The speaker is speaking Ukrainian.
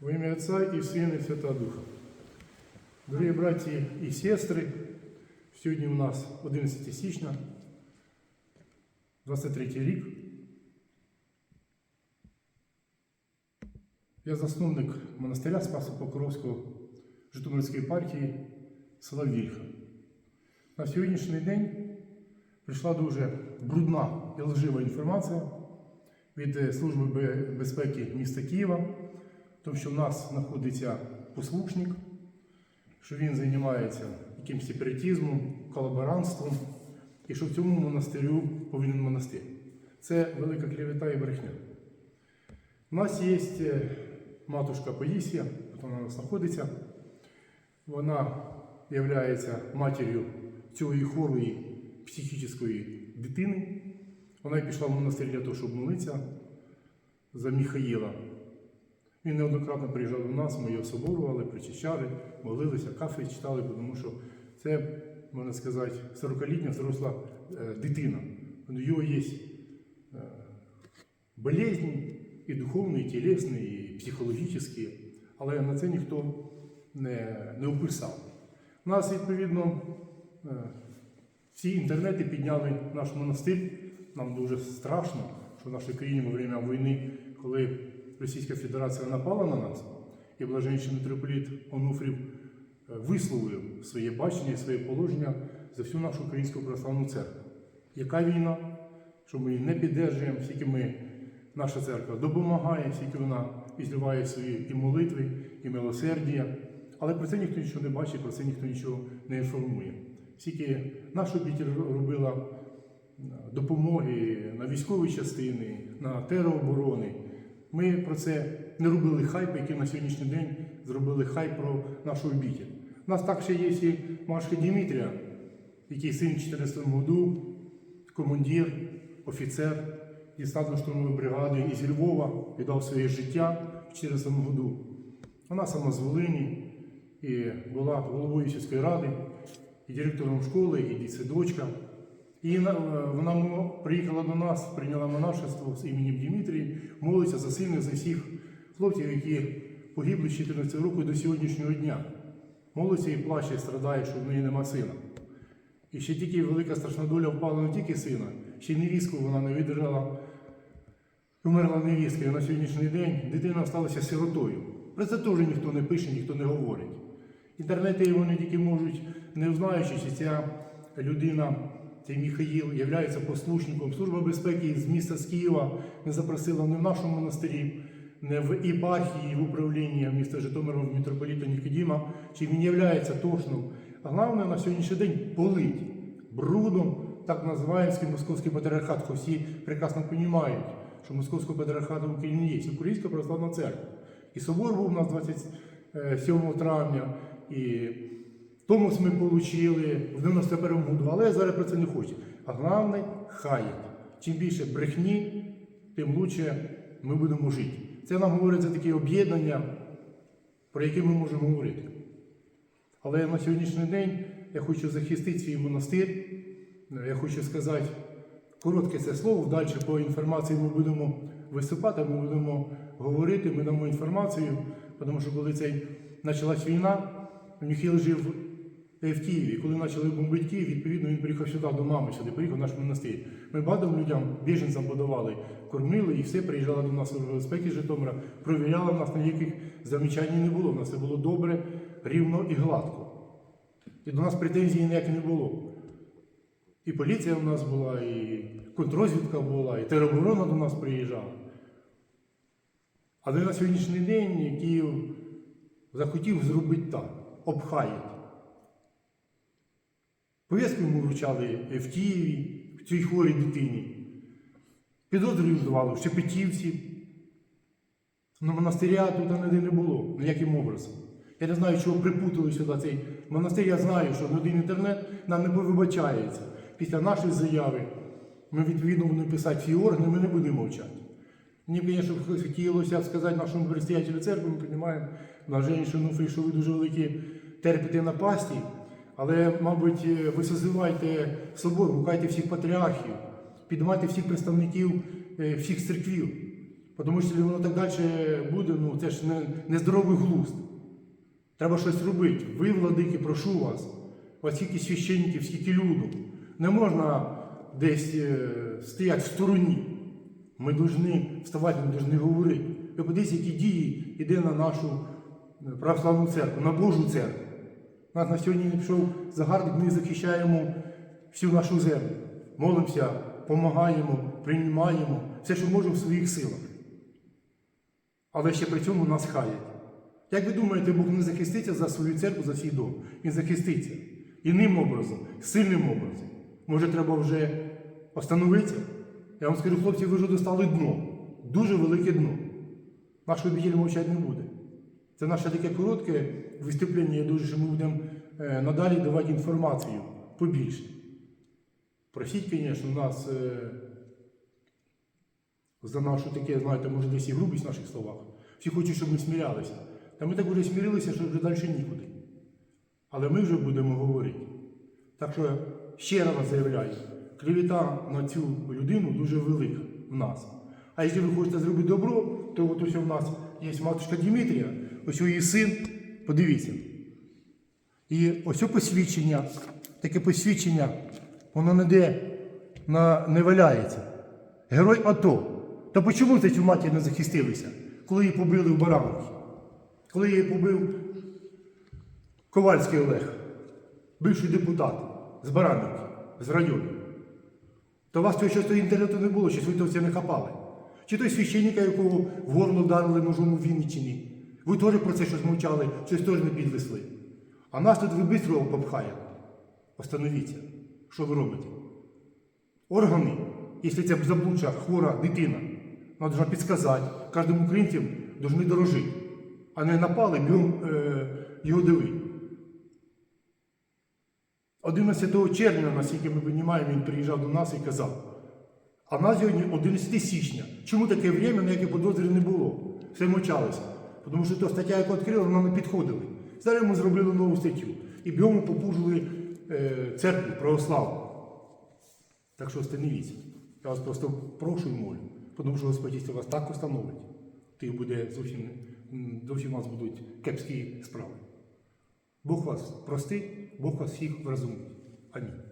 Во ім'я Отця і Сина, і Святого Духа. Дорогі браті і сестри, сьогодні у нас 11 січня, 23 рік. Я засновник монастиря Спасо Покровського Житомирської партії села Вільха. На сьогоднішній день прийшла дуже брудна і лжива інформація від Служби безпеки міста Києва, тому що в нас знаходиться послушник, що він займається якимось сепаратизмом, колаборантством, і що в цьому монастирю повинен монастир. Це велика клевета і брехня. У нас є е, матушка Паїсія, от вона у нас знаходиться. Вона є матір'ю цієї хворої психічної дитини. Вона пішла в монастир для того, щоб молитися за Міхаїла. Він неоднократно приїжджав до нас, ми його соборували, причищали, молилися, кафи читали, тому що це, можна сказати, 40-літня зросла е, дитина. У нього є е, болезні і духовні, і тілесні, і психологічні, але на це ніхто не, не уписав. У нас, відповідно, е, всі інтернети підняли наш монастир. Нам дуже страшно, що в нашій країні во время війни, коли Російська Федерація напала на нас, і блаженніший митрополіт Онуфрів е, висловив своє бачення і своє положення за всю нашу українську православну церкву. Яка війна? Що ми її не піддержуємо, скільки ми, наша церква допомагає, скільки вона ізливає свої і молитви, і милосердя. Але про це ніхто нічого не бачить, про це ніхто нічого не інформує. Скільки наша обітель робила е, допомоги на військові частини, на тероборони. Ми про це не робили хайп, який на сьогоднішній день зробили хайп про нашу обітель. У нас так ще є і Машка Дмитрія, який син в 14 году, командир, офіцер десантно-штурмової бригади із Львова віддав своє життя в 14 году. Вона сама з Волині і була головою сільської ради, і директором школи, і дітсадочка. І е, вона приїхала до нас, прийняла монашество з іменем Дмитрій, молиться за сильних за всіх хлопців, які погибли з 14 року до сьогоднішнього дня. Молиться і плаче, і страдає, що в неї нема сина. І ще тільки велика страшна доля впала не тільки сина, ще й невістку вона не видержала. Умерла невістка, і на сьогоднішній день дитина сталася сиротою. Про це теж ніхто не пише, ніхто не говорить. Інтернети вони тільки можуть, не знаючи, чи ця людина, цей Міхаїл, є послушником. Служба безпеки з міста з Києва не запросила не в нашому монастирі, не в єпархії, в управлінні міста Житомира в митрополіта Нікодіма, чи він є тошним. А головне на сьогоднішній день полить брудом так називаємський московський патріархат. Хоч всі прекрасно розуміють, що московського патріархату в Україні є Українська православна церква. І собор був у нас 27 травня, і Томос ми отримали в 91 году, але я зараз про це не хочу. А головне хаять. Чим більше брехні, тим краще ми будемо жити. Це нам говорить за таке об'єднання, про яке ми можемо говорити. Але на сьогоднішній день я хочу захистити свій монастир. Я хочу сказати коротке це слово. Далі по інформації ми будемо виступати, ми будемо говорити, ми дамо інформацію, тому що коли цей почалась війна, Міхіл жив в Києві. Коли почали бомбити Київ, відповідно він приїхав сюди до мами, сюди приїхав в наш монастир. Ми багатим людям, біженцям подавали, кормили і все приїжджала до нас Служба безпеки Житомира, провіряла нас, ніяких замічань не було. У нас все було добре, рівно і гладко. І до нас претензій ніяких не було. І поліція в нас була, і контррозвідка була, і тероборона до нас приїжджала. Але на сьогоднішній день Київ захотів зробити так, обхаять. Пов'язку йому вручали в Києві, в цій хворій дитині. Підозрюю здавали в Шепетівці. Ну, монастиря тут ніде не було, ніяким образом. Я не знаю, чого припутали сюди цей монастир. Я знаю, що один інтернет нам не вибачається. Після нашої заяви ми відповідно будемо писати всі органи, ми не будемо мовчати. Мені, звісно, хотілося сказати нашому предстоятелю церкви, ми розуміємо, блаженніший Нуфрій, що ви дуже великі терпите напасті, але, мабуть, е, ви созивайте собою, гукайте всіх патріархів, піднімайте всіх представників е, всіх церквів. Тому що воно так далі буде, ну це ж не, здоровий глузд. Треба щось робити. Ви, владики, прошу вас. Вас скільки священників, скільки люду. Не можна десь е, стояти в стороні. Ми повинні вставати, ми повинні говорити. Ви подивіться, які дії йде на нашу православну церкву, на Божу церкву. Нас на сьогодні пішов загарбник, ми захищаємо всю нашу землю. Молимося, допомагаємо, приймаємо все, що можемо в своїх силах. Але ще при цьому нас хаять. Як ви думаєте, Бог не захиститься за свою церкву, за свій дом? Він захиститься. Іним образом, сильним образом. Може, треба вже остановитися? Я вам скажу, хлопці, ви вже достали дно. Дуже велике дно. Нашої обітелі мовчати не буде. Це наше таке коротке виступлення. Я дуже, що ми будемо е, надалі давати інформацію побільше. Просіть, звісно, нас е, за нашу таке, знаєте, може десь і грубість в наших словах. Всі хочуть, щоб ми смірялися. Та ми так вже смірилися, що вже далі нікуди. Але ми вже будемо говорити. Так що ще раз заявляю, клівета на цю людину дуже велика в нас. А якщо ви хочете зробити добро, то от ось у нас є матушка Дмитрія, ось її син, подивіться. І ось посвідчення, таке посвідчення, воно ніде на, не валяється. Герой АТО. То чому це цю матір не захистилися, коли її побили в Барановці? Коли її побив Ковальський Олег, бивший депутат з Барановки, з району. То у вас цього щось інтернету не було, щось ви то це не хапали. Чи той священника, якого в горло вдарили ножом у Вінниччині. Ви теж про це щось мовчали, щось теж не підвесли. А нас тут ви швидко попхає. Остановіться. Що ви робите? Органи, якщо це заблудша, хвора дитина, повинна підсказати. Кожному українцю повинні дорожити. А не напали, б'ємо е, його дивить. 11 червня, наскільки ми розуміємо, він приїжджав до нас і казав. А нас сьогодні 11 січня. Чому таке время, ніяких підозрів не було? Все мовчалося. Тому що та стаття, яку відкрили, вона не підходила. Зараз ми зробили нову статтю. І б'ємо попужили е, церкву православну. Так що остановіться. Я вас просто прошу і молю, тому що Господь, якщо вас так установить, то і буде зовсім, зовсім у вас будуть кепські справи. Бог вас простить, Бог вас всіх вразумить. Амінь.